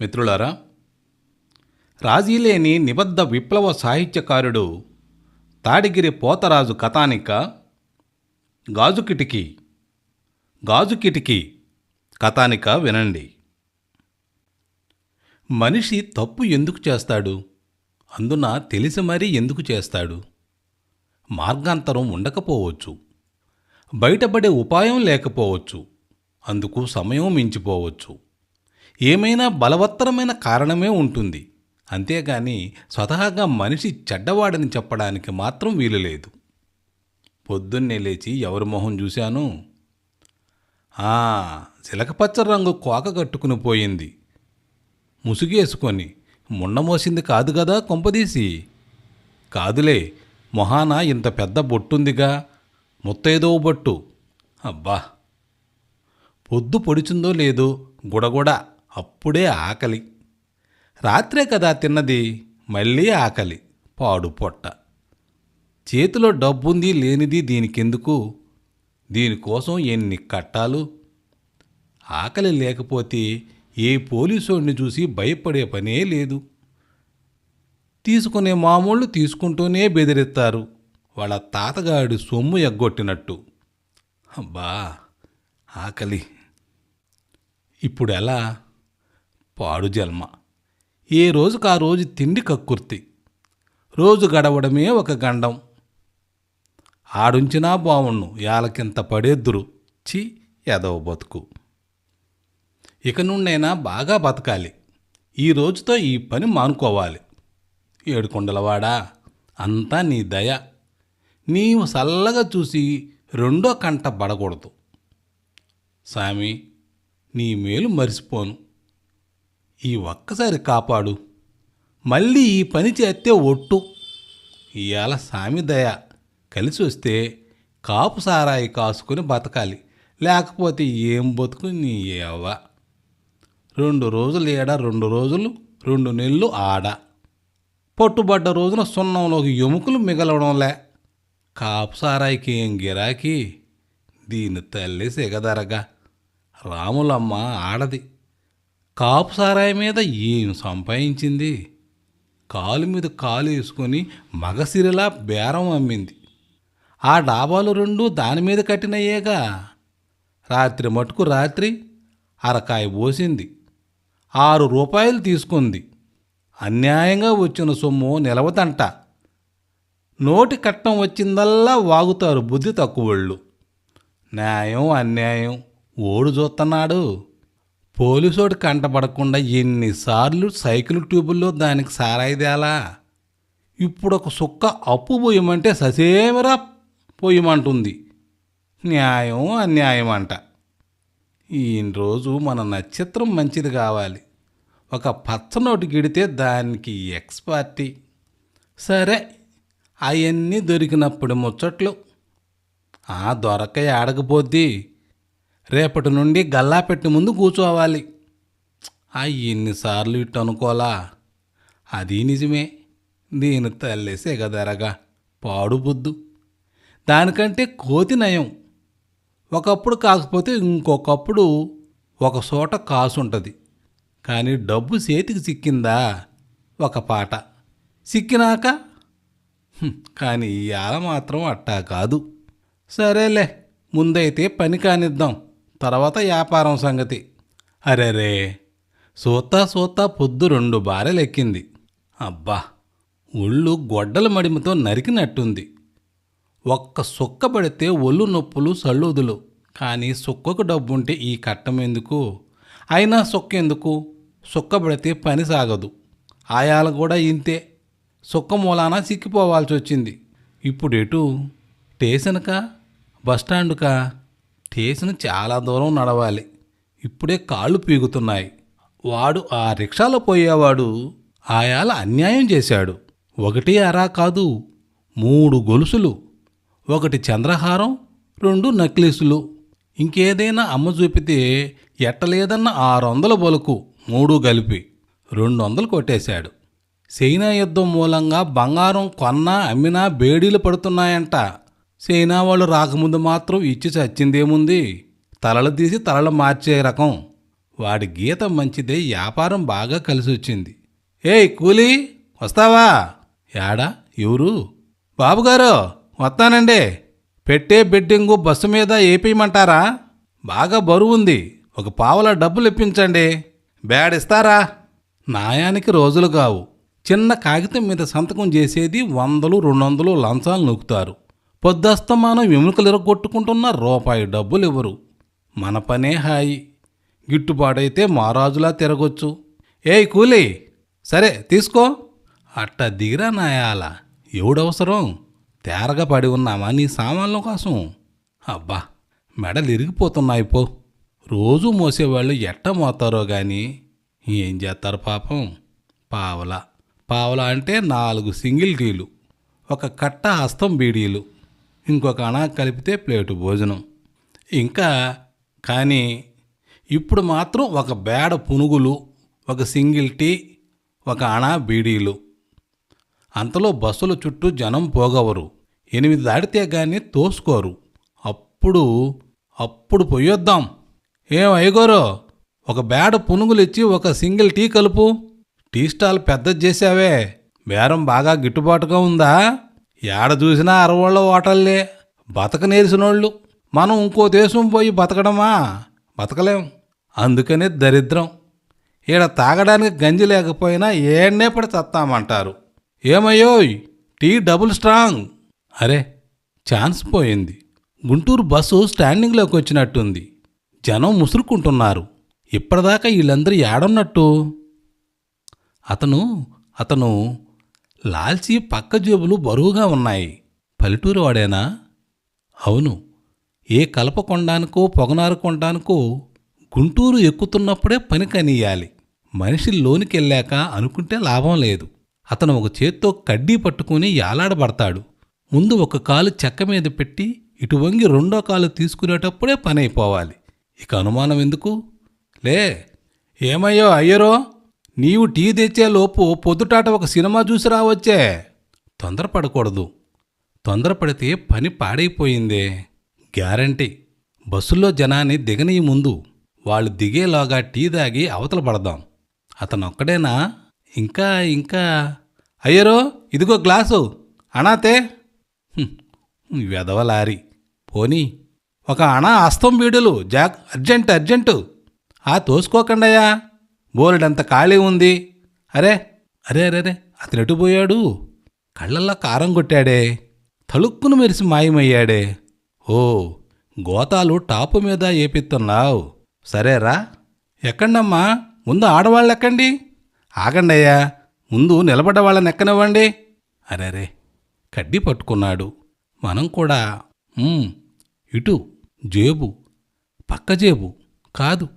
మిత్రులారా రాజీలేని నిబద్ధ విప్లవ సాహిత్యకారుడు తాడిగిరి పోతరాజు కథానిక గాజు కిటికీ గాజు కిటికీ కథానిక వినండి. మనిషి తప్పు ఎందుకు చేస్తాడు? అందున తెలిసి మరీ ఎందుకు చేస్తాడు? మార్గాంతరం ఉండకపోవచ్చు. బయటపడే ఉపాయం లేకపోవచ్చు. అందుకు సమయం మించిపోవచ్చు. ఏమైనా బలవత్తరమైన కారణమే ఉంటుంది. అంతేగాని స్వతహాగా మనిషి చెడ్డవాడని చెప్పడానికి మాత్రం వీలు లేదు. పొద్దున్నే లేచి ఎవరి మొహం చూశాను? ఆ చిలకపచ్చ రంగు కోక కట్టుకుని పోయింది. ముసుగేసుకొని ముండమోసింది కాదు కదా కొంపదీసి? కాదులే మొహాన ఇంత పెద్ద బొట్టుందిగా ముత్తైదో బొట్టు. అబ్బా! పొద్దు పొడిచిందో లేదో గుడగుడ. అప్పుడే ఆకలి. రాత్రే కదా తిన్నది మళ్ళీ ఆకలి పాడు పొట్ట. చేతిలో డబ్బుంది లేనిది దీనికెందుకు? దీనికోసం ఎన్ని కట్టాలు? ఆకలి లేకపోతే ఏ పోలీసోడిని చూసి భయపడే పనే లేదు. తీసుకునే మామూళ్ళు తీసుకుంటూనే బెదిరిస్తారు. వాళ్ళ తాతగాడి సొమ్ము ఎగ్గొట్టినట్టు. అబ్బా ఆకలి. ఇప్పుడు ఎలా పాడు జన్మ ఏ రోజుకు ఆ రోజు తిండి కక్కుర్తి. రోజు గడవడమే ఒక గండం. ఆడుంచినా బావుణ్ణు యాలకింత పడేద్దురు చి ఎదవ బతుకు. ఇక నుండైనా బాగా బతకాలి. ఈ రోజుతో ఈ పని మానుకోవాలి. ఏడుకొండలవాడా అంతా నీ దయ. నీవు చల్లగా చూసి రెండో కంట పడకూడదు. స్వామి నీ మేలు మరిసిపోను. ఈ ఒక్కసారి కాపాడు. మళ్ళీ ఈ పని చేస్తే ఒట్టు. ఇవాళ సామి దయ. కలిసి వస్తే కాపు సారాయి కాసుకొని బతకాలి. లేకపోతే ఏం బతుకు నీ ఏవ రెండు రోజులు ఏడ రెండు రోజులు రెండు నెలలు ఆడ. పట్టుబడ్డ రోజున సున్నంలోకి ఎముకలు మిగలవడంలే కాపు సారాయికి ఏం గిరాకీ? దీని తల్లి సిగదరగా. రాములమ్మ ఆడది. కాపు సారాయి మీద ఏం సంపాదించింది కాలు మీద కాలు వేసుకొని మగసిరిలా బేరం అమ్మింది. ఆ డాబాలు రెండు దాని మీద కట్టినయ్యేగా రాత్రి మటుకు రాత్రి అరకాయ పోసింది. ఆరు రూపాయలు తీసుకుంది. అన్యాయంగా వచ్చిన సొమ్ము నిలవదంట. నోటి కట్టం వచ్చిందల్లా వాగుతారు బుద్ధి తక్కువళ్ళు. న్యాయం అన్యాయం ఓడు చూస్తున్నాడు పోలీసోడు కంటపడకుండా ఎన్నిసార్లు సైకిల్ ట్యూబుల్లో దానికి సారాయిదేలా? ఇప్పుడు ఒక సుక్క అప్పు పోయమంటే ససేమరా పోయమంటుంది. న్యాయం అన్యాయం అంట ఈ రోజు మన నక్షత్రం మంచిది కావాలి. ఒక పచ్చనోటి గిడితే దానికి ఎక్స్పార్టీ సరే అవన్నీ దొరికినప్పుడు ముచ్చట్లు. ఆ దొరక ఆడకపోద్ది. రేపటి నుండి గల్లా పెట్టి ముందు కూర్చోవాలి. ఆ ఎన్నిసార్లు ఇట్టు అనుకోలా అది నిజమే. దీని తల్లేసే కదరగా పాడుబుద్దు దానికంటే కోతి నయం. ఒకప్పుడు కాకపోతే ఇంకొకప్పుడు ఒక చోట కాసుంటుంది. కానీ డబ్బు చేతికి సిక్కిందా ఒక పాట. సిక్కినాక కానీ ఇవాళ మాత్రం అట్టా కాదు. సరేలే ముందైతే పని కానిద్దాం. తర్వాత వ్యాపారం సంగతి. అరెరే! సూతా సూతా పొద్దు రెండు బారెలెక్కింది. అబ్బా! ఒళ్ళు గొడ్డల మడిమతో నరికినట్టుంది. ఒక్క సుక్క పడితే ఒళ్ళు నొప్పులు సళ్ళుదులు. కానీ సుక్కకు డబ్బుంటే ఈ కట్టం ఎందుకు? అయినా సుక్క ఎందుకు? సుక్క పడితే పని సాగదు. ఆయాలు కూడా ఇంతే. సుక్క మూలాన సిక్కిపోవాల్సి వచ్చింది ఇప్పుడు ఎటు స్టేషన్కా? బస్టాండుకా? స్టేషన్ చాలా దూరం నడవాలి. ఇప్పుడే కాళ్ళు పీగుతున్నాయి. వాడు ఆ రిక్షాలో పోయేవాడు. ఆయాల అన్యాయం చేశాడు. ఒకటి అరా కాదు మూడు గొలుసులు. ఒకటి చంద్రహారం రెండు నక్లెసులు. ఇంకేదైనా అమ్మ చూపితే ఎట్టలేదన్న ఆరు వందల బొలకు మూడు కలిపి రెండు వందలు కొట్టేశాడు. చైనా యుద్ధం మూలంగా బంగారం కొన్నా అమ్మినా బేడీలు పడుతున్నాయంట. చైనా వాళ్ళు రాకముందు మాత్రం ఇచ్చి చచ్చిందేముంది? తలలు తీసి తలలు మార్చే రకం. వాడి గీత మంచిదే వ్యాపారం బాగా కలిసి వచ్చింది ఏయ్ కూలీ వస్తావా? యాడా ఎవరు? బాబుగారు వస్తానండి. పెట్టే బిడ్డింగు బస్సు మీద ఏపీయమంటారా బాగా బరువుంది. ఒక పావుల డబ్బులు ఇప్పించండి. బ్యాడ్ ఇస్తారా నాయానికి రోజులు కావు. చిన్న కాగితం మీద సంతకం చేసేది వందలు రెండు వందలు లంచాలు నొక్కుతారు పొద్దస్తమానం ఎముకలు ఇరగొట్టుకుంటున్న రూపాయి డబ్బులు ఇవ్వరు మన పనే హాయి. గిట్టుబాటైతే మారాజులా తిరగొచ్చు. ఏయ్ కూలీ సరే తీసుకో. అట్ట దిగిరా నాయాల ఎవడవసరం? తేరగా పడి ఉన్నామా నీ సామాన్ల కోసం? అబ్బా మెడలు ఇరిగిపోతున్నాయి పో. రోజు మోసేవాళ్ళు ఎట్ట మోతారో కానీ ఏం చేస్తారు పాపం? పావల. పావల అంటే నాలుగు సింగిల్ టీలు ఒక కట్ట హస్తం బీడీలు. ఇంకొక అణ కలిపితే ప్లేటు భోజనం. ఇంకా కానీ ఇప్పుడు మాత్రం ఒక బేడ పునుగులు ఒక సింగిల్ టీ ఒక అణ బీడీలు. అంతలో బస్సుల చుట్టూ జనం పోగవరు. ఎనిమిది దాటితే కానీ తోసుకోరు. అప్పుడు అప్పుడు పొయ్యొద్దాం. ఏం అయ్యగోరో ఒక బేడ పునుగులు ఇచ్చి ఒక సింగిల్ టీ కలుపు. టీ స్టాల్ పెద్దది చేసావే బేరం బాగా గిట్టుబాటుగా ఉందా? ఏడ చూసినా అరవాళ్ళ ఓటల్లే. బతక నేర్చినోళ్ళు మనం ఇంకో దేశం పోయి బతకడమా? బతకలేం. అందుకనే దరిద్రం. ఈడ తాగడానికి గంజి లేకపోయినా ఏడనే పడి చత్తామంటారు ఏమయ్యోయ్? Tea double strong. అరే ఛాన్స్ పోయింది. గుంటూరు బస్సు స్టాండింగ్లోకి వచ్చినట్టుంది. జనం ముసురుకుంటున్నారు. ఇప్పటిదాకా వీళ్ళందరూ ఏడున్నట్టు? అతను అతను లాల్చీ పక్క జేబులు బరువుగా ఉన్నాయి. పల్లెటూరు వాడేనా? అవును. ఏ కలప కొనడానికో గుంటూరు ఎక్కుతున్నప్పుడే పని కనియాలి. మనిషి లోనికెళ్ళాక అనుకుంటే లాభం లేదు. అతను ఒక చేత్తో కడ్డీ పట్టుకుని యాలాడబడతాడు. ముందు ఒక కాలు చెక్క మీద పెట్టి ఇటు వంగి రెండో కాలు తీసుకునేటప్పుడే పని అయిపోవాలి ఇక అనుమానం ఎందుకు? లే ఏమయ్యో అయ్యరో? నీవు టీ తెచ్చేలోపు పొద్దుటాట ఒక సినిమా చూసి రావచ్చే. తొందరపడకూడదు. తొందరపడితే పని పాడైపోయిందే. గ్యారంటీ. బస్సుల్లో జనాన్ని దిగనీ ముందు. వాళ్ళు దిగేలాగా టీ దాగి అవతల పడదాం. అతనొక్కడేనా? ఇంకా ఇంకా. అయ్యరో ఇదిగో గ్లాసు. అనాతే హ్మ్, వెధవ లారీ. పోనీ. ఒక అణ అస్తం వీడులు జాక్. Urgent urgent. ఆ తోసుకోకండయ్యా. బోలెడంత ఖాళీ ఉంది. అరే అరే అరే అరే అతను ఎటుపోయాడు కారం కొట్టాడే. తలుక్కును మెరిసి మాయమయ్యాడే. ఓ గోతాలు టాపు మీద ఏపిస్తున్నావు. సరేరా ఎక్కండమ్మా ముందు ఆడవాళ్ళు ఎక్కండి ఆగండయ్యా ముందు నిలబడ్డ వాళ్ళని ఎక్కనివ్వండి. అరేరే కడ్డీ పట్టుకున్నాడు. మనం కూడా ఇటు జేబు పక్క జేబు కాదు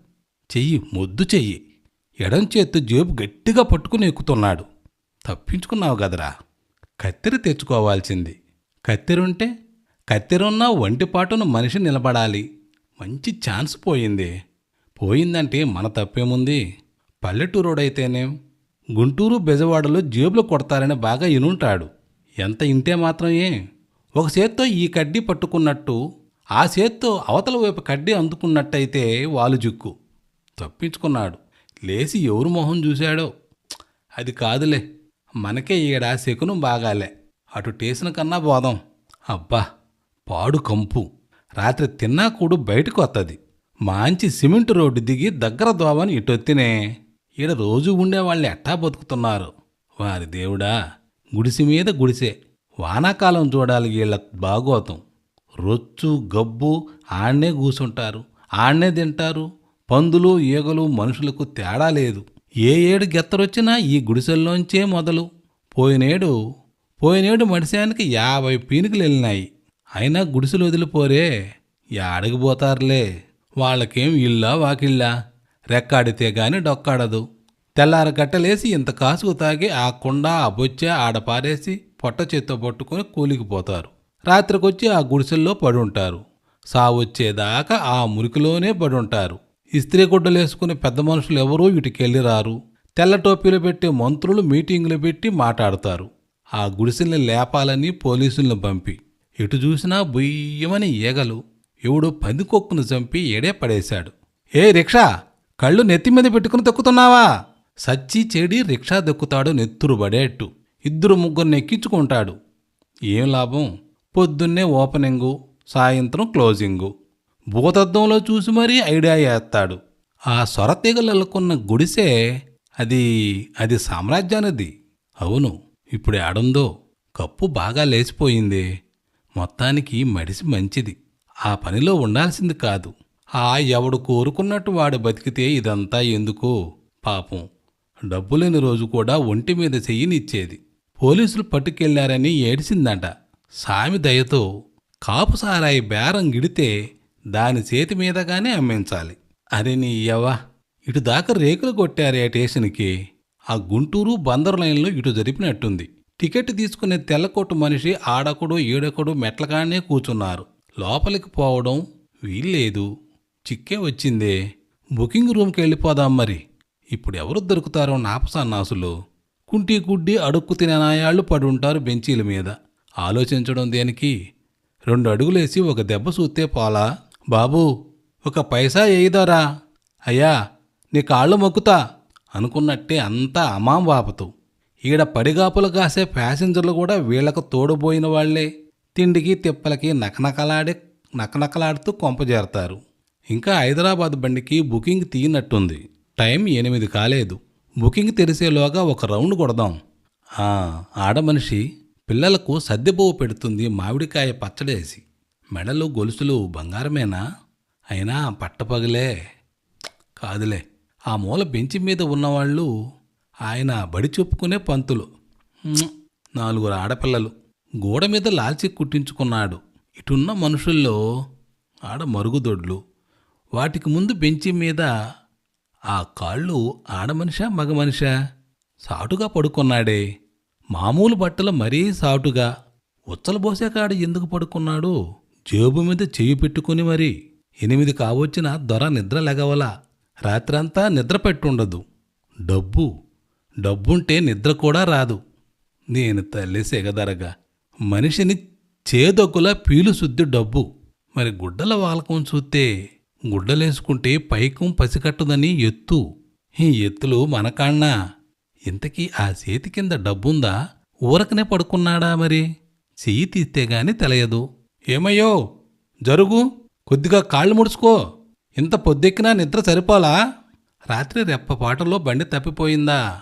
చెయ్యి మొద్దు చెయ్యి. ఎడం చేతి జేబు గట్టిగా పట్టుకుని ఎక్కుతున్నాడు. తప్పించుకున్నావు కదరా. కత్తెర తెచ్చుకోవాల్సింది. కత్తెరుంటే కత్తెరున్న ఒంటిపాటున మనిషి నిలబడాలి. మంచి ఛాన్స్ పోయింది. పోయిందంటే మన తప్పేముంది? పల్లెటూరుడైతేనేం గుంటూరు బెజవాడలో జేబులు కొడతారని బాగా ఇనుంటాడు. ఎంత ఇంటే మాత్రం ఏ? ఒక చేత్తో ఈ కడ్డీ పట్టుకున్నట్టు ఆ చేత్తో అవతల వైపు కడ్డీ అందుకున్నట్టయితే వాలు జుక్కు. తప్పించుకున్నాడు. లేచి ఎవరు మొహం చూశాడో? అది కాదులే. మనకే ఈడ శకునం బాగాలే. అటు టేసిన కన్నా పోదాం అబ్బా పాడు కంపు. రాత్రి తిన్నా కూడు బయటకు వస్తుంది మంచి సిమెంట్ రోడ్డు దిగి దగ్గర దోవని ఇటొత్తినే. ఈడ రోజు ఉండేవాళ్ళు ఎట్టా బతుకుతున్నారు? వారి దేవుడా గుడిసె మీద గుడిసె. వానాకాలం చూడాలి వీళ్ళ బాగోతం రొచ్చు గబ్బు ఆడనే కూసుంటారు. ఆడనే తింటారు. పందులు ఈగలు మనుషులకు తేడా లేదు. ఏ ఏడు గెత్తరొచ్చినా ఈ గుడిసెల్లోంచే మొదలు. పోయినేడు పోయినేడు మడిశానికి యాభై పీనుకలు వెళ్ళినాయి అయినా గుడిసెలు వదిలిపోరే యాడకి పోతారులే? వాళ్ళకేం ఇల్లా వాకిళ్ళా? రెక్కాడితే గాని డొక్కాడదు. తెల్లార గట్టలేసి ఇంత కాసుకు తాగి ఆ కుండ ఆ బొచ్చే ఆడపారేసి పొట్ట చేత్తో పట్టుకొని కూలికిపోతారు రాత్రికొచ్చి ఆ గుడిసెల్లో పడుంటారు. సావొచ్చేదాకా ఆ మురికిలోనే పడుంటారు. ఇస్త్రీ గుడ్డలేసుకునే పెద్ద మనుషులు ఎవరూ ఇటుకెళ్ళి రారు. తెల్ల టోపీలు పెట్టే మంత్రులు మీటింగులు పెట్టి మాట్లాడతారు. ఆ గుడిసెల్ని లేపాలని పోలీసుల్ని పంపి. ఎటు చూసినా బుయ్యమని ఈగలు. ఎవడో పందికొక్కును చంపి ఎడే పడేశాడు. ఏ రిక్షా కళ్ళు నెత్తి మీద పెట్టుకుని తొక్కుతున్నావా సచ్చి చెడి రిక్షా దొక్కుతాడు నెత్తురు పడేట్టు ఇద్దరు ముగ్గురిని ఎక్కించుకుంటాడు ఏం లాభం? పొద్దున్నే ఓపెనింగు సాయంత్రం క్లోజింగు. భూతద్దంలో చూసి మరీ ఐడియా వేస్తాడు ఆ సొరతీగలకున్న గుడిసే అది అది సామ్రాజ్యానిది. అవును ఇప్పుడు ఆడుందో కప్పు బాగా లేచిపోయింది. మొత్తానికి మడిసి మంచిది. ఆ పనిలో ఉండాల్సింది కాదు. ఆ ఎవడు కోరుకున్నట్టు వాడు బతికితే ఇదంతా ఎందుకు? పాపం. డబ్బులేని రోజు కూడా ఒంటి మీద చెయ్యినిచ్చేది పోలీసులు పట్టుకెళ్ళారని ఏడిసిందంట సామి దయతో కాపు సారాయి బేరం గిడితే దాని చేతి మీదగానే అమ్మించాలి. అరే నీ యవ్వ ఇటు దాకా రేకులు కొట్టారే ఆ స్టేషన్కి. ఆ గుంటూరు బందరు లైన్లో ఇటు జరిపినట్టుంది. టికెట్ తీసుకునే తెల్లకోటు మనిషి ఆడకుడు ఈడకుడు మెట్లగానే కూర్చున్నారు. లోపలికి పోవడం వీల్లేదు. చిక్కే వచ్చిందే. బుకింగ్ రూమ్కి వెళ్ళిపోదాం మరి. ఇప్పుడు ఎవరు దొరుకుతారో నాపసన్నాసులు కుంటి గుడ్డి అడుక్కు తినే నాయాళ్ళు పడుంటారు బెంచీల మీద. ఆలోచించడం దేనికి? రెండు అడుగులేసి ఒక దెబ్బ సూత్తే పోలా? బాబూ ఒక పైసా వేయదారా అయ్యా నీ కాళ్ళు మొక్కుతా అనుకున్నట్టే అంతా అమాం వాపతు. ఈడ పడిగాపులు కాసే ప్యాసింజర్లు కూడా వీళ్ళకు తోడుపోయిన వాళ్ళే. తిండికి తిప్పలకి నకనకలాడే నకనకలాడుతూ కొంపజేరతారు ఇంకా హైదరాబాద్ బండికి బుకింగ్ తీయనట్టుంది టైం ఎనిమిది కాలేదు. బుకింగ్ తెరిసేలోగా ఒక రౌండ్ కొడదాం. ఆడమనిషి పిల్లలకు సద్దెబువ్వ పెడుతుంది మామిడికాయ పచ్చడేసి. మెడలు గొలుసులు బంగారమేనా? అయినా పట్టపగలే. కాదులే. ఆ మూల బెంచి మీద ఉన్నవాళ్ళు ఆయన బడి చెప్పుకునే పంతులు. నాలుగురు ఆడపిల్లలు. గోడ మీద లాల్చి కుట్టించుకున్నాడు. ఇటున్న మనుషుల్లో ఆడ మరుగుదొడ్లు. వాటికి ముందు బెంచి మీద ఆ కాళ్ళు ఆడమనిషా మగ మనిషా? సాటుగా పడుకున్నాడే. మామూలు బట్టలు మరీ సాటుగా. ఉచ్చలబోసే కాడ ఎందుకు పడుకున్నాడు? జేబు మీద చెయ్యి పెట్టుకుని మరి ఎనిమిది కావచ్చిన దొర నిద్ర లెగవలా. రాత్రంతా నిద్ర పెట్టుండదు. డబ్బు డబ్బుంటే నిద్ర కూడా రాదు. నేను తల్లి సెగదరగా మనిషిని చేదొక్కులా పీలు శుద్ధి డబ్బు. మరి గుడ్డల వాలకం చూస్తే గుడ్డలేసుకుంటే పైకం పసికట్టుదని ఎత్తు. ఈ ఎత్తులు మనకాణ్ణా. ఇంతకీ ఆ చేతి కింద డబ్బుందా? ఊరకనే పడుకున్నాడా మరి? చెయ్యి తీస్తే గాని తెలియదు. ఏమయ్యో? జరుగు. కొద్దిగా కాళ్ళు ముడుచుకో. ఇంత పొద్దెక్కినా నిద్ర సరిపోలా? రాత్రి రెప్పపాటలో బండి తప్పిపోయిందా?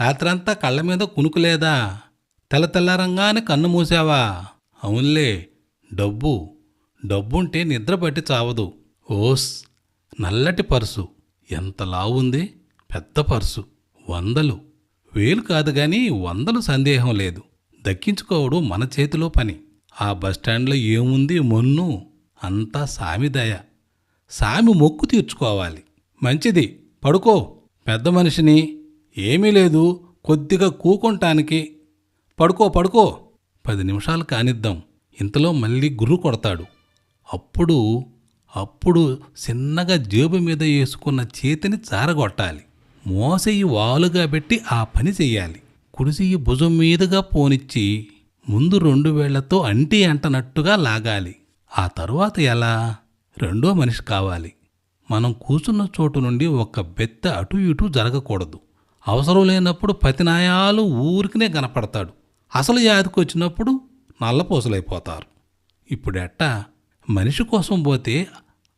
రాత్రంతా కళ్ళ మీద కునుకులేదా? తెల్ల కన్ను మూసావా? అవునులే డబ్బు. డబ్బుంటే నిద్ర పట్టి చావదు. ఓస్ నల్లటి పర్సు. ఎంత లావుంది? పెద్ద పర్సు. వందలు. వేలు కాదు గాని వందలు సందేహం లేదు. దక్కించుకోవడం మన చేతిలో పని. ఆ బస్టాండ్లో ఏముంది మొన్ను? అంతా సామిదయ సామి మొక్కు తీర్చుకోవాలి. మంచిది. పడుకో. పెద్ద మనిషిని ఏమీ లేదు. కొద్దిగా కూకుంటానికి పడుకో పడుకో. పది నిమిషాలు కానిద్దాం. ఇంతలో మళ్ళీ గుర్రు కొడతాడు. అప్పుడు అప్పుడు చిన్నగా జేబు మీద వేసుకున్న చేతిని చారగొట్టాలి. మోసెయ్యి వాలుగా పెట్టి ఆ పని చెయ్యాలి. కుడిసెయ్యి భుజం మీదుగా పోనిచ్చి ముందు రెండు వేళ్ళతో అంటి అంటనట్టుగా లాగాలి. ఆ తరువాత ఎలా? రెండో మనిషి కావాలి. మనం కూర్చున్న చోటు నుండి ఒక బెత్త అటు ఇటు జరగకూడదు. అవసరం లేనప్పుడు పతినాయాలు ఊరికినే కనపడతాడు. అసలు యాదికొచ్చినప్పుడు నల్లపూసలైపోతారు. ఇప్పుడెట్టా మనిషి కోసం పోతే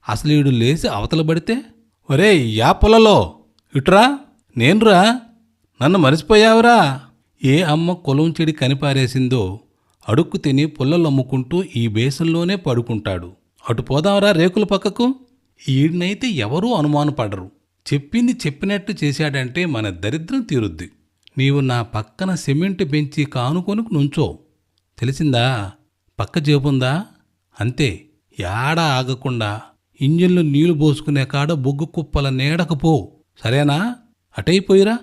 అసలు ఈడు లేచి అవతల పడితే ఒరే యా పొలలో! ఇటురా! నేనురా! నన్ను మరిచిపోయావురా! ఏ అమ్మ కులం చెడి కనిపారేసిందో అడుక్కు తిని పుల్లలు అమ్ముకుంటూ ఈ బేసంలోనే పడుకుంటాడు. అటు పోదాంరా రేకుల పక్కకు? ఈడినైతే ఎవరూ అనుమానపడరు. చెప్పింది చెప్పినట్టు చేశాడంటే మన దరిద్రం తీరుద్ది. నీవు నా పక్కన సిమెంట్ బెంచి కానుకొని నుంచో. తెలిసిందా? పక్క జేబుందా? అంతే. యాడ ఆగకుండా ఇంజిన్లు నీళ్ళు పోసుకునే కాడ బొగ్గు కుప్పల నీడకు పో. సరేనా? అటైపోయిరా.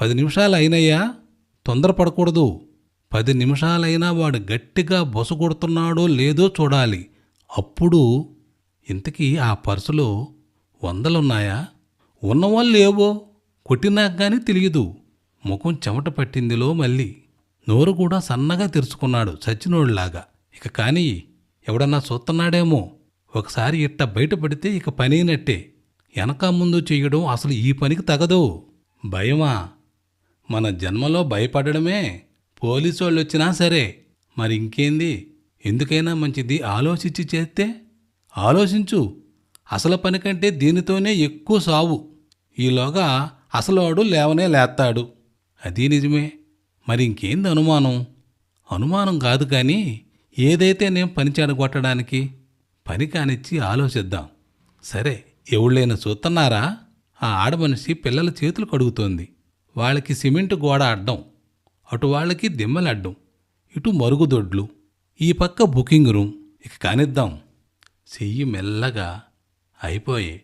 పది నిమిషాలు అయినయ్యా తొందరపడకూడదు. పది నిమిషాలైనా వాడు గట్టిగా బొస కొడుతున్నాడో లేదో చూడాలి. అప్పుడు ఇంతకీ ఆ పర్సులో వందలున్నాయా? ఉన్నవాళ్ళు లేవో కొట్టినాక కానీ తెలియదు. ముఖం చెమట పట్టిందిలో మళ్ళీ. నోరు కూడా సన్నగా తెరుచుకున్నాడు చచ్చినోళ్ళలాగా ఇక కానీ ఎవడన్నా చూస్తున్నాడేమో ఒకసారి ఇట్ట బయటపడితే ఇక పనైనట్టే. వెనక ముందు చెయ్యడం అసలు ఈ పనికి తగదు. భయమా? మన జన్మలో భయపడడమే పోలీసు వాళ్ళు వచ్చినా సరే. మరి ఇంకేంది? ఎందుకైనా మంచిది ఆలోచించి చేస్తే? ఆలోచించు. అసలు పని కంటే దీనితోనే ఎక్కువ సావు. ఈలోగా అసలోడు లేవనే లేస్తాడు అది నిజమే. మరి ఇంకేంది అనుమానం? అనుమానం కాదు కానీ ఏదైతే నేను పని చెడగొట్టడానికి పని కానిచ్చి ఆలోచిద్దాం. సరే ఎవళ్ళైనా చూస్తున్నారా ఆ ఆడమనిషి పిల్లల చేతులు కడుగుతోంది. వాళ్ళకి సిమెంట్ గోడ అడ్డం అటు వాళ్ళకి దిమ్మలు అడ్డం ఇటు మరుగుదొడ్లు. ఈ పక్క బుకింగ్ రూమ్. ఇక కానిద్దాం. చెయ్యి మెల్లగా అయిపోయే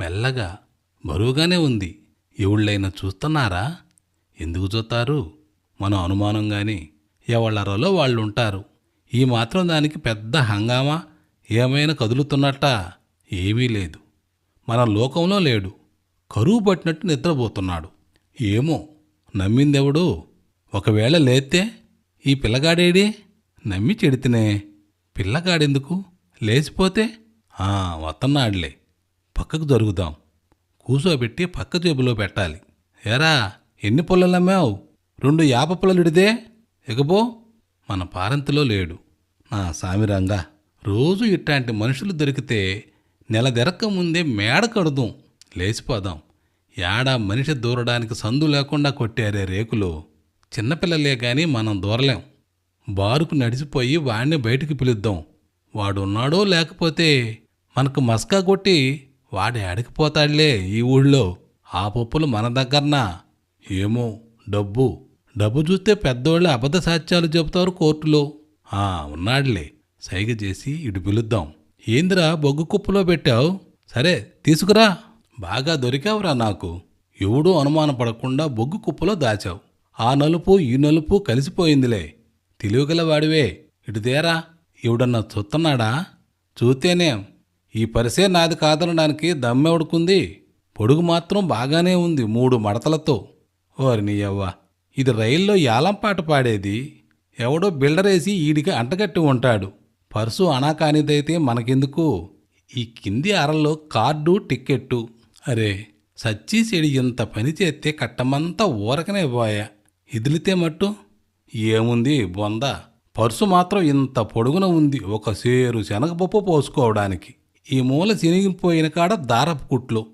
మెల్లగా బరువుగానే ఉంది. ఎవళ్ళైనా చూస్తున్నారా? ఎందుకు చూస్తారు? మనం అనుమానం గాని ఎవళ్ళరలో వాళ్ళు ఉంటారు ఈ మాత్రం దానికి పెద్ద హంగామా ఏమైనా కదులుతున్నట్ట ఏమీ లేదు. మన లోకంలో లేడు. కరువు పట్టినట్టు నిద్రపోతున్నాడు. ఏమో నమ్మిందెవడు? ఒకవేళ లేతే ఈ పిల్లగాడేడి? నమ్మి చెడితేనే. పిల్లగాడెందుకు? లేచిపోతే? ఆ వత్తన్నాడులే. పక్కకు జరుగుదాం కూసోబెట్టి పక్క జేబులో పెట్టాలి. ఏరా ఎన్ని పుల్లలు అమ్మావు రెండు యాప పుల్లలుడిదే? ఇకపో మన పారంతిలో లేడు. నా సామిరంగా రోజు ఇట్లాంటి మనుషులు దొరికితే నెలదెరక ముందే మేడ కడుదాం. లేచిపోదాం. ఏడా మనిషి దూరడానికి సందు లేకుండా కొట్టారే రేకులు. చిన్నపిల్లలే గాని మనం దూరలేం. బారుకు నడిచిపోయి వాణ్ణి బయటికి పిలుద్దాం. వాడున్నాడో లేకపోతే మనకు మస్కా కొట్టి వాడి అడిగిపోతాడులే ఈ ఊళ్ళో. ఆ పప్పులు మన దగ్గరనా? ఏమో డబ్బు. డబ్బు చూస్తే పెద్దోళ్ళు అబద్ధ సాత్యాలు చెబుతారు కోర్టులో. ఆ ఉన్నాడులే. సైగ చేసి ఇటు పిలుద్దాం. ఏందిరా బొగ్గు కుప్పలో పెట్టావు? సరే తీసుకురా. బాగా దొరికావురా నాకు. ఎవడూ అనుమానపడకుండా బొగ్గు కుప్పలో దాచావు. ఆ నలుపు ఈ నలుపు కలిసిపోయిందిలే. తెలివిగలవాడివే. ఇటు తేరా. ఎవడన్నా చూస్తున్నాడా చూతేనే ఈ పరిసే నాది కాదనడానికి దమ్మెవడుకుంది పొడుగు మాత్రం బాగానే ఉంది మూడు మడతలతో. ఓరి యవ్వ. ఇది రైల్లో యాలంపాట పాడేది. ఎవడో బిల్డరేసి ఈడికి అంటగట్టి ఉంటాడు. పర్సు అనాకానిదైతే మనకెందుకు? ఈ కింది అరల్లో కార్డు టిక్కెట్టు. అరే సచ్చి ఇంత పని చేస్తే కట్టమంతా ఊరకనే పోయా. ఇదిలితే మట్టు? ఏముంది బొంద? పర్సు మాత్రం ఇంత పొడుగున ఉంది ఒక సేరు శనగపప్పు పోసుకోవడానికి. ఈ మూల చినిగిపోయిన కాడ దారపు కుట్లు.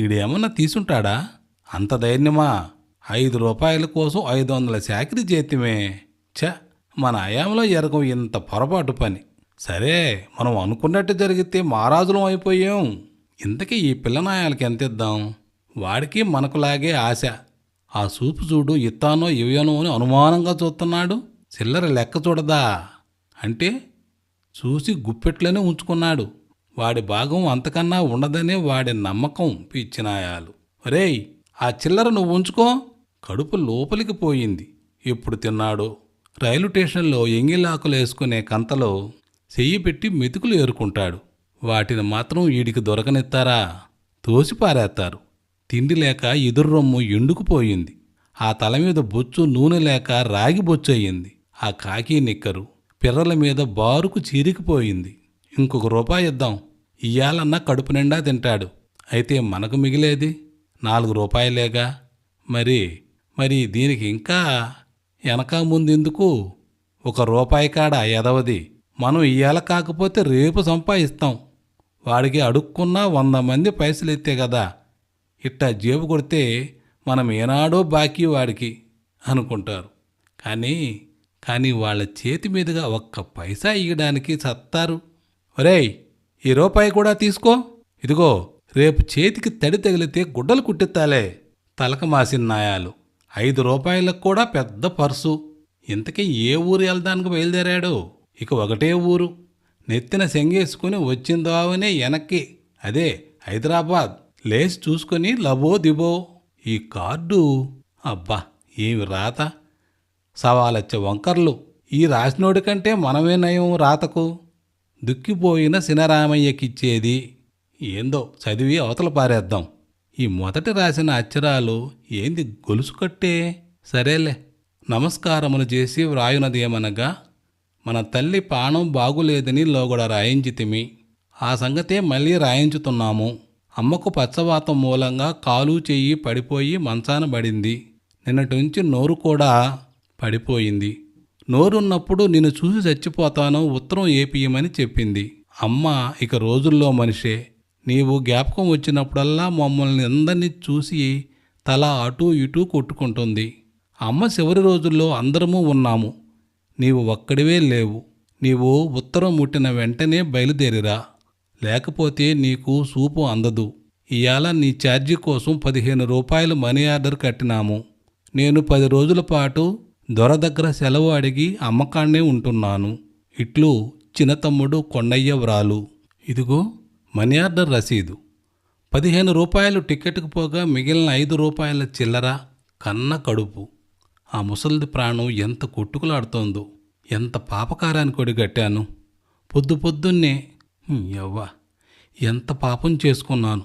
ఈడేమన్నా తీసుంటాడా? అంత ధైర్యమా? ఐదు రూపాయల కోసం ఐదు వందల శాఖరి చేతిమే. ఛ మన అయాంలో ఎరగం ఇంత పొరపాటు పని. సరే మనం అనుకున్నట్టు జరిగితే మహారాజులం అయిపోయాం. ఇంతకీ ఈ పిల్లనాయాలకి ఎంత ఇద్దాం వాడికి మనకులాగే ఆశ. ఆ సూపు చూడు ఇత్తానో ఇవ్వనో అని అనుమానంగా చూస్తున్నాడు. చిల్లర లెక్క చూడదా? అంటే చూసి గుప్పెట్లోనే ఉంచుకున్నాడు. వాడి భాగం అంతకన్నా ఉండదనే వాడి నమ్మకం పిచ్చినాయాలు. రేయ్ ఆ చిల్లర నువ్వు ఉంచుకో. కడుపు లోపలికి పోయింది. ఎప్పుడు తిన్నాడో? రైలు స్టేషన్లో ఎంగిలాకులు వేసుకునే కంతలో చెయ్యి పెట్టి మెతుకులు ఏరుకుంటాడు. వాటిని మాత్రం వీడికి దొరకనెత్తారా తోసిపారేస్తారు. తిండి లేక ఎదురు రొమ్ము ఎండుకుపోయింది ఆ తల మీద బొచ్చు నూనె లేక రాగి బొచ్చు అయ్యింది. ఆ కాకి నిక్కరు పిర్రల మీద బారుకు చీరికిపోయింది. ఇంకొక రూపాయి ఇద్దాం. ఇయ్యాలన్నా కడుపు నిండా తింటాడు. అయితే మనకు మిగిలేది? నాలుగు రూపాయలేగా? మరి మరి దీనికి ఇంకా వెనక ముందెందుకు? ఒక రూపాయి కాడ ఎదవది మనం ఇయ్యాల కాకపోతే రేపు సంపాదిస్తాం వాడికి అడుక్కున్నా వంద మంది పైసలు ఎత్తే కదా. ఇట్టా జేబు కొడితే మనం ఏనాడో బాకీ వాడికి అనుకుంటారు. కానీ కానీ వాళ్ళ చేతి మీదుగా ఒక్క పైసా ఇయ్యడానికి సత్తారు. ఒరేయ్ ఈ రూపాయి కూడా తీసుకో. ఇదిగో రేపు చేతికి తడి తగిలితే గుడ్డలు కుట్టిత్తాలే. తలక మాసిన నాయాలు. ఐదు రూపాయలకు కూడా పెద్ద పర్సు. ఇంతకీ ఏ ఊరు వెళ్దానికి బయలుదేరాడు? ఇక ఒకటే ఊరు. నెత్తిన సెంగేసుకుని వచ్చిందావనే వెనక్కి అదే హైదరాబాద్. లేచి చూసుకొని లబో దిబో. ఈ కార్డు? అబ్బా ఏమి రాత? సవాలొచ్చే వంకర్లు. ఈ రాసినోడి కంటే మనమే నయం రాతకు. దుక్కిపోయిన సినరామయ్యకిచ్చేది. ఏందో చదివి అవతల పారేద్దాం. ఈ మొదట రాసిన అక్షరాలు ఏంది గొలుసు కట్టే సరేలే నమస్కారములు చేసి వ్రాయునదేమనగా మన తల్లి ప్రాణం బాగులేదని లోగడ రాయించితిమి ఆ సంగతే మళ్ళీ రాయించుతున్నాము. అమ్మకు పచ్చవాతం మూలంగా కాలు చెయ్యి పడిపోయి మంచాన పడింది. నిన్నటి నుంచి నోరు కూడా పడిపోయింది. నోరున్నప్పుడు నిన్ను చూసి చచ్చిపోతాను ఉత్తరం ఏపీయమని చెప్పింది. అమ్మ ఇక రోజుల్లో మనిషే. నీవు జ్ఞాపకం వచ్చినప్పుడల్లా మమ్మల్ని అందరినీ చూసి తల అటూ ఇటూ కొట్టుకుంటుంది. అమ్మ చివరి రోజుల్లో అందరము ఉన్నాము. నీవు ఒక్కడివే లేవు. నీవు ఉత్తరం ముట్టిన వెంటనే బయలుదేరిరా. లేకపోతే నీకు సూపు అందదు. ఇవాళ నీ ఛార్జీ కోసం పదిహేను రూపాయలు మనీ ఆర్డర్ కట్టినాము. నేను పది రోజుల పాటు దొర దగ్గర సెలవు అడిగి అమ్మకాన్నే ఉంటున్నాను. ఇట్లు చిన్నతమ్ముడు కొండయ్య వ్రాలు. ఇదిగో మనీ ఆర్డర్ రసీదు. పదిహేను రూపాయలు టికెట్కు పోగా మిగిలిన ఐదు రూపాయల చిల్లర కన్న కడుపు. ఆ ముసలిది ప్రాణం ఎంత కొట్టుకులాడుతోందో ఎంత పాపకారానికి ఒడిగట్టాను పొద్దు పొద్దున్నే ఎవ్వా ఎంత పాపం చేసుకున్నాను.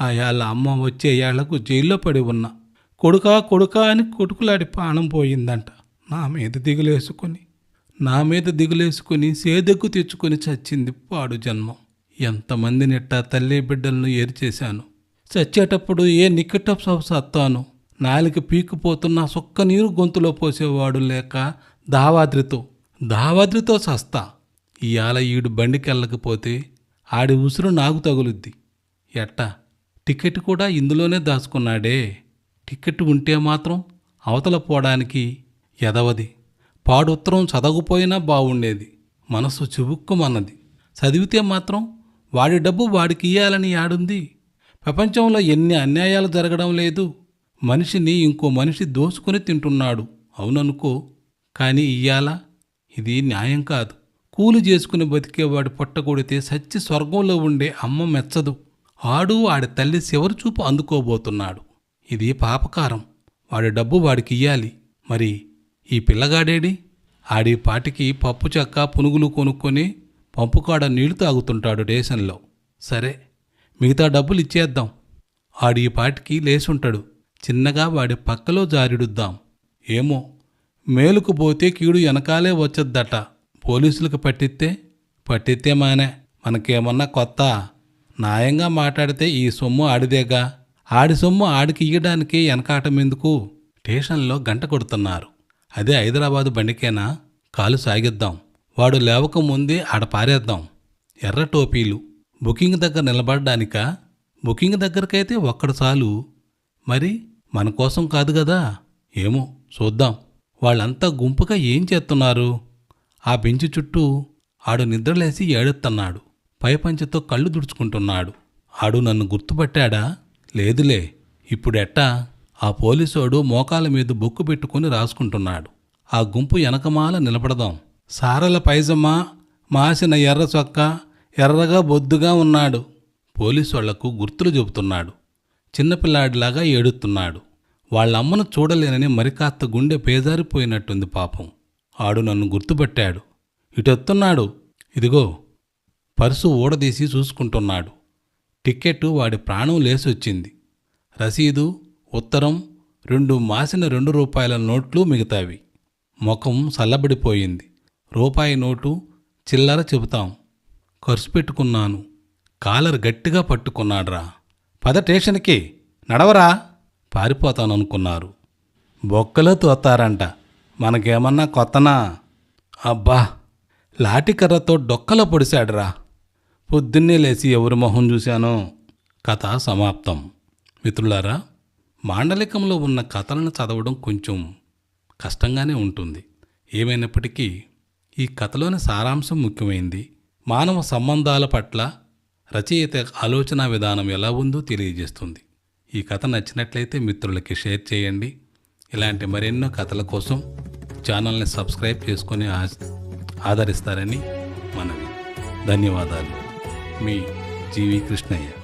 ఆయాళ్ళ అమ్మ వచ్చే ఏళ్ళకు జైల్లో పడి ఉన్నా. కొడుకా కొడుకా అని కొడుకులాడి ప్రాణం పోయిందంట. నా మీద దిగులేసుకొని నా మీద దిగులేసుకుని సేదెగ్గు తెచ్చుకొని చచ్చింది పాడు జన్మం. ఎంతమంది నెట్టా తల్లి బిడ్డలను ఏరిచేశాను. చచ్చేటప్పుడు ఏ నిక్కటప్ సత్తాను. నాలిక పీక్కుపోతున్న సుక్క నీరు గొంతులో పోసేవాడు లేక దావాద్రితో దావాద్రితో సస్తా. ఇవాళ ఈడు బండికెళ్ళకపోతే ఆడి ఉసురు నాకు తగులుద్ది. ఎట్టా? టికెట్ కూడా ఇందులోనే దాచుకున్నాడే. టికెట్ ఉంటే మాత్రం అవతల పోవడానికి ఎదవది. పాడుత్తరం చదవకపోయినా బాగుండేది మనసు చివుక్కుమన్నది. చదివితే మాత్రం వాడి డబ్బు వాడికి ఇయ్యాలని యాడుంది. ప్రపంచంలో ఎన్ని అన్యాయాలు జరగడం లేదు. మనిషిని ఇంకో మనిషి దోసుకుని తింటున్నాడు. అవుననుకో కానీ ఇయ్యాల? ఇది న్యాయం కాదు. కూలి చేసుకుని బతికేవాడు పొట్టగొడితే సచ్చి స్వర్గంలో ఉండే అమ్మ మెచ్చదు. ఆడు ఆడి తల్లి చివరి చూపు అందుకోబోతున్నాడు. ఇది పాపకారం. వాడి డబ్బు వాడికి ఇయ్యాలి. మరి ఈ పిల్లగాడేడి? ఆడి పాటికి పప్పు చెక్క పునుగులు కొనుక్కొని పంపుకాడ నీళ్ళు తాగుతుంటాడు డేషన్లో సరే మిగతా డబ్బులు ఇచ్చేద్దాం. ఆడి ఈ పాటికి లేసుంటాడు. చిన్నగా వాడి పక్కలో జారిడుద్దాం. ఏమో మేలుకు పోతే కీడు వెనకాలే వచ్చొద్దట. పోలీసులకు పట్టిస్తే పట్టిస్తే మానే. మనకేమన్నా కొత్త? న్యాయంగా మాట్లాడితే ఈ సొమ్ము ఆడిదేగా? ఆడి సొమ్ము ఆడికి ఇయ్యడానికి వెనకాటం ఎందుకు? స్టేషన్లో గంట కొడుతున్నారు. అదే హైదరాబాదు బండికేనా? కాలు సాగిద్దాం. వాడు లేవక ముందే ఆడ పారేద్దాం. ఎర్ర టోపీలు. బుకింగ్ దగ్గర నిలబడడానికా? బుకింగ్ దగ్గరకైతే ఒక్కడు చాలు. మరి మన కోసం కాదు కదా ఏమో చూద్దాం. వాళ్ళంతా గుంపుగా ఏం చేస్తున్నారు? ఆ బెంచు చుట్టూ ఆడు నిద్రలేసి ఏడుస్తున్నాడు పైపంచతో కళ్ళు దుడుచుకుంటున్నాడు. ఆడు నన్ను గుర్తుపట్టాడా? లేదులే. ఇప్పుడెట్టా? ఆ పోలీసోడు మోకాల మీద బొక్కు పెట్టుకుని రాసుకుంటున్నాడు. ఆ గుంపు వెనకమాల నిలబడదాం. సారల పైజమ్మా మాసిన ఎర్ర చొక్క ఎర్రగా బొద్దుగా ఉన్నాడు. పోలీసోళ్ళకు గుర్తులు చెబుతున్నాడు. చిన్నపిల్లాడిలాగా ఏడుతున్నాడు వాళ్ళమ్మను చూడలేనని మరికాస్త గుండె పేజారిపోయినట్టుంది పాపం. ఆడు నన్ను గుర్తుపట్టాడు. ఇటొత్తున్నాడు. ఇదిగో పర్సు ఊడదీసి చూసుకుంటున్నాడు. టిక్కెట్టు వాడి ప్రాణం లేసొచ్చింది. రసీదు ఉత్తరం రెండు మాసిన రెండు రూపాయల నోట్లు మిగతావి. ముఖం చల్లబడిపోయింది. రూపాయి నోటు చిల్లర చెబుతాం. ఖర్చు పెట్టుకున్నాను. కాలర్ గట్టిగా పట్టుకున్నాడ్రా. పద స్టేషన్కి నడవరా? పారిపోతాననుకున్నారు. బొక్కలో తోతారంట మనకేమన్నా కొత్తనా? అబ్బా! లాటికర్రతో డొక్కలో పొడిశాడురా. పొద్దున్నే లేచి ఎవరి మొహం చూశానో? కథ సమాప్తం. మిత్రులారా మాండలికంలో ఉన్న కథలను చదవడం కొంచెం కష్టంగానే ఉంటుంది. ఏమైనప్పటికీ ఈ కథలోని సారాంశం ముఖ్యమైంది. మానవ సంబంధాల పట్ల రచయిత ఆలోచన విధానం ఎలా ఉందో తెలియజేస్తుంది. ఈ కథ నచ్చినట్లయితే మిత్రులకి షేర్ చేయండి. ఇలాంటి మరెన్నో కథల కోసం ఛానల్ని సబ్స్క్రైబ్ చేసుకొని ఆ- ఆదరిస్తారని మనవి. ధన్యవాదాలు. మీ జీవి కృష్ణయ్య.